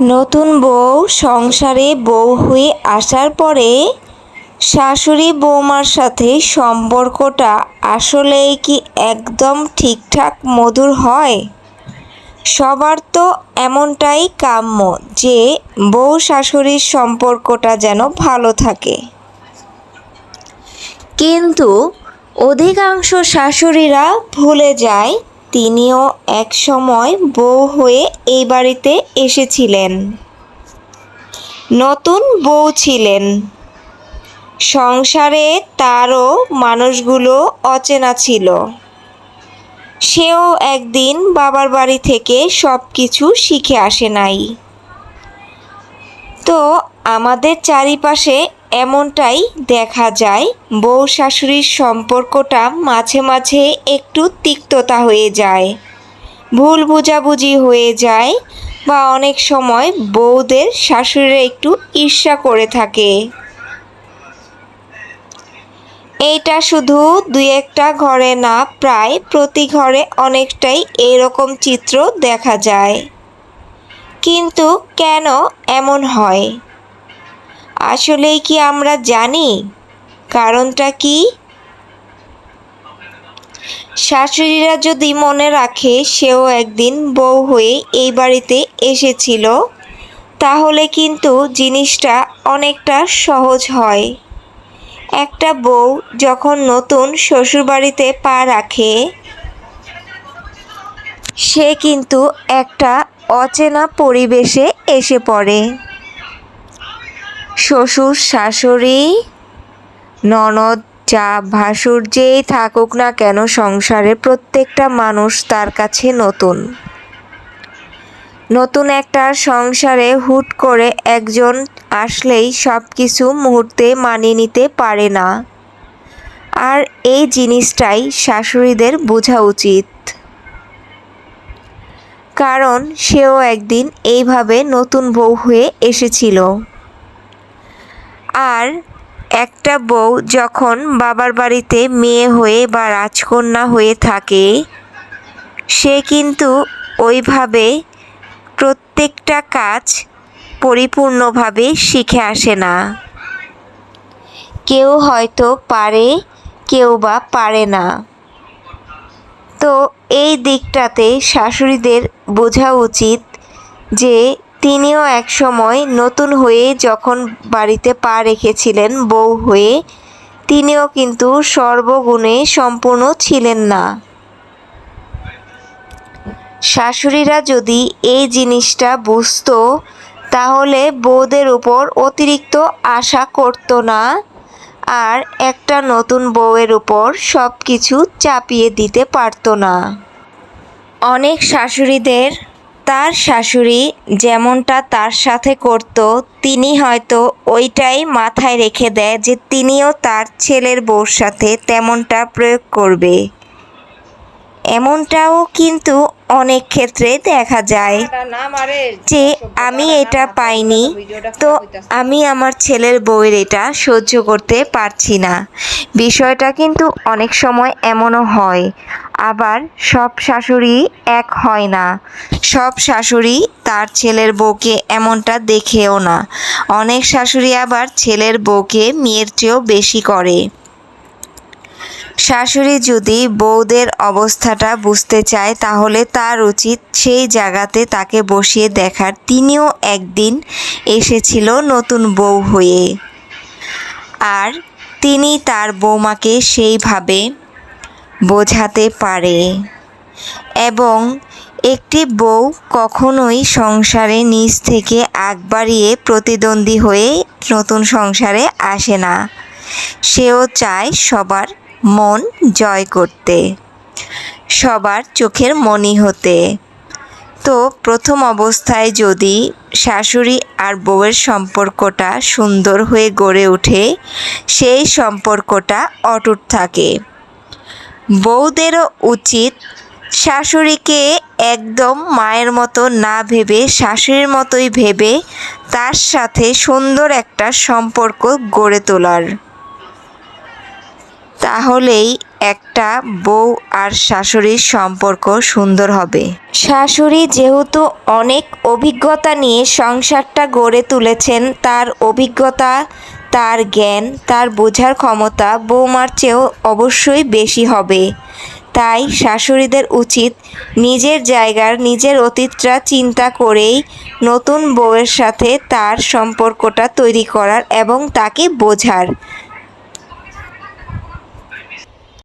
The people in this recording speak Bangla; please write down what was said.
নতুন বউ সংসারে বউ হয়ে আসার পরে শাশুড়ি বৌমার সাথে সম্পর্কটা আসলেই কি একদম ঠিকঠাক মধুর হয়? সবার তো এমনটাই কাম্য যে বউ শাশুড়ির সম্পর্কটা যেন ভালো থাকে। কিন্তু অধিকাংশ শাশুড়িরা ভুলে যায় তিনিও এক সময় বউ হয়ে এই বাড়িতে এসেছিলেন। নতুন বউ ছিলেন। সংসারে তারও মানুষগুলো অচেনা ছিল। সেও একদিন বাবার বাড়ি থেকে সব কিছু শিখে আসে নাই। তো আমাদের চারিপাশে এমনটাই দেখা যায়। বউ শাশুড়ির সম্পর্কটা মাঝে মাঝে একটু তিক্ততা হয়ে যায়। ভুল বোঝাবুঝি হয়ে যায় বা অনেক সময় বউদের শাশুড়িরা একটু ঈর্ষা করে থাকে। এইটা শুধু দুই একটা ঘরে না, প্রায় প্রতি ঘরে অনেকটাই এরকম চিত্র দেখা যায়। কিন্তু কেন এমন হয়? আসলেই কি আমরা জানি? কারণটা কি? শাশুড়িরা যদি মনে রাখে সেও একদিন বউ হয়ে এই বাড়িতে এসেছিল, তাহলে কিন্তু জিনিসটা অনেকটা সহজ হয়। একটা বউ যখন নতুন শ্বশুরবাড়িতে পা রাখে, সে কিন্তু একটা অচেনা পরিবেশে এসে পড়ে। শ্বশুর, শাশুড়ি, ননদ, যা ভাসুর যেই থাকুক না কেন সংসারে প্রত্যেকটা মানুষ তার কাছে নতুন। নতুন একটা সংসারে হুট করে একজন আসলেই সব কিছু মুহূর্তে মানিয়ে নিতে পারে না। আর এই জিনিসটাই শাশুড়িদের বোঝা উচিত। কারণ সেও একদিন এইভাবে নতুন বউ হয়ে এসেছিল। আর একটা বউ যখন বাবার বাড়িতে মেয়ে হয়ে বা রাজকন্যা হয়ে থাকে, সে কিন্তু ওইভাবে প্রত্যেকটা কাজ পরিপূর্ণভাবে শিখে আসে না। কেউ হয়তো পারে, কেউ বা পারে না। তো এই দিকটাতে শাশুড়িদের বোঝা উচিত যে তিনিও একসময় নতুন হয়ে যখন বাড়িতে পা রেখেছিলেন বউ হয়ে, তিনিও কিন্তু সর্বগুণে সম্পূর্ণ ছিলেন না। শাশুড়িরা যদি এই জিনিসটা বুঝত, তাহলে বউদের উপর অতিরিক্ত আশা করতো না, আর একটা নতুন বউয়ের উপর সব কিছু চাপিয়ে দিতে পারতো না। অনেক শাশুড়িদের তার শাশুড়ি যেমনটা তার সাথে করত, তিনি হয়তো ওইটাই মাথায় রেখে দেয় যে তিনিও তার ছেলের বউর সাথে তেমনটা প্রয়োগ করবে। এমনটাও কিন্তু অনেক ক্ষেত্রে দেখা যায় যে আমি এটা পাইনি তো আমি আমার ছেলের বউয়ের এটা সহ্য করতে পারছি না। বিষয়টা কিন্তু অনেক সময় এমনও হয় আবার সব শাশুড়ি এক হয় না। সব শাশুড়ি তার ছেলের বউকে এমনটা দেখেও না। অনেক শাশুড়ি আবার ছেলের বউকে মেয়ের চেয়েও বেশি করে। শাশুড়ি যদি বউদের অবস্থাটা বুঝতে চায়, তাহলে তার উচিত সেই জায়গাতে তাকে বসিয়ে দেখার। তিনিও একদিন এসেছিল নতুন বউ হয়ে। আর তিনি তার বৌমাকে সেইভাবে বোঝাতে পারে। এবং একটি বউ কখনোই সংসারে নিজ থেকে আগ বাড়িয়ে প্রতিদ্বন্দ্বী হয়ে নতুন সংসারে আসে না। সেও চায় সবার মন জয় করতে, সবার চোখের মনি হতে। তো প্রথম অবস্থায় যদি শাশুড়ি আর বউয়ের সম্পর্কটা সুন্দর হয়ে গড়ে ওঠে, সেই সম্পর্কটা অটুট থাকে। বউদেরও উচিত শাশুড়িকে একদম মায়ের মতো না ভেবে, শাশুড়ির মতোই ভেবে তার সাথে সুন্দর একটা সম্পর্ক গড়ে তোলার। তাহলেই একটা বউ আর শাশুড়ির সম্পর্ক সুন্দর হবে। শাশুড়ি যেহেতু অনেক অভিজ্ঞতা নিয়ে সংসারটা গড়ে তুলেছেন, তার অভিজ্ঞতা, তার জ্ঞান, তার বোঝার ক্ষমতা বৌমার চেয়েও অবশ্যই বেশি হবে। তাই শাশুড়িদের উচিত নিজের জায়গার, নিজের অতীতটা চিন্তা করেই নতুন বউয়ের সাথে তার সম্পর্কটা তৈরি করার এবং তাকে বোঝার।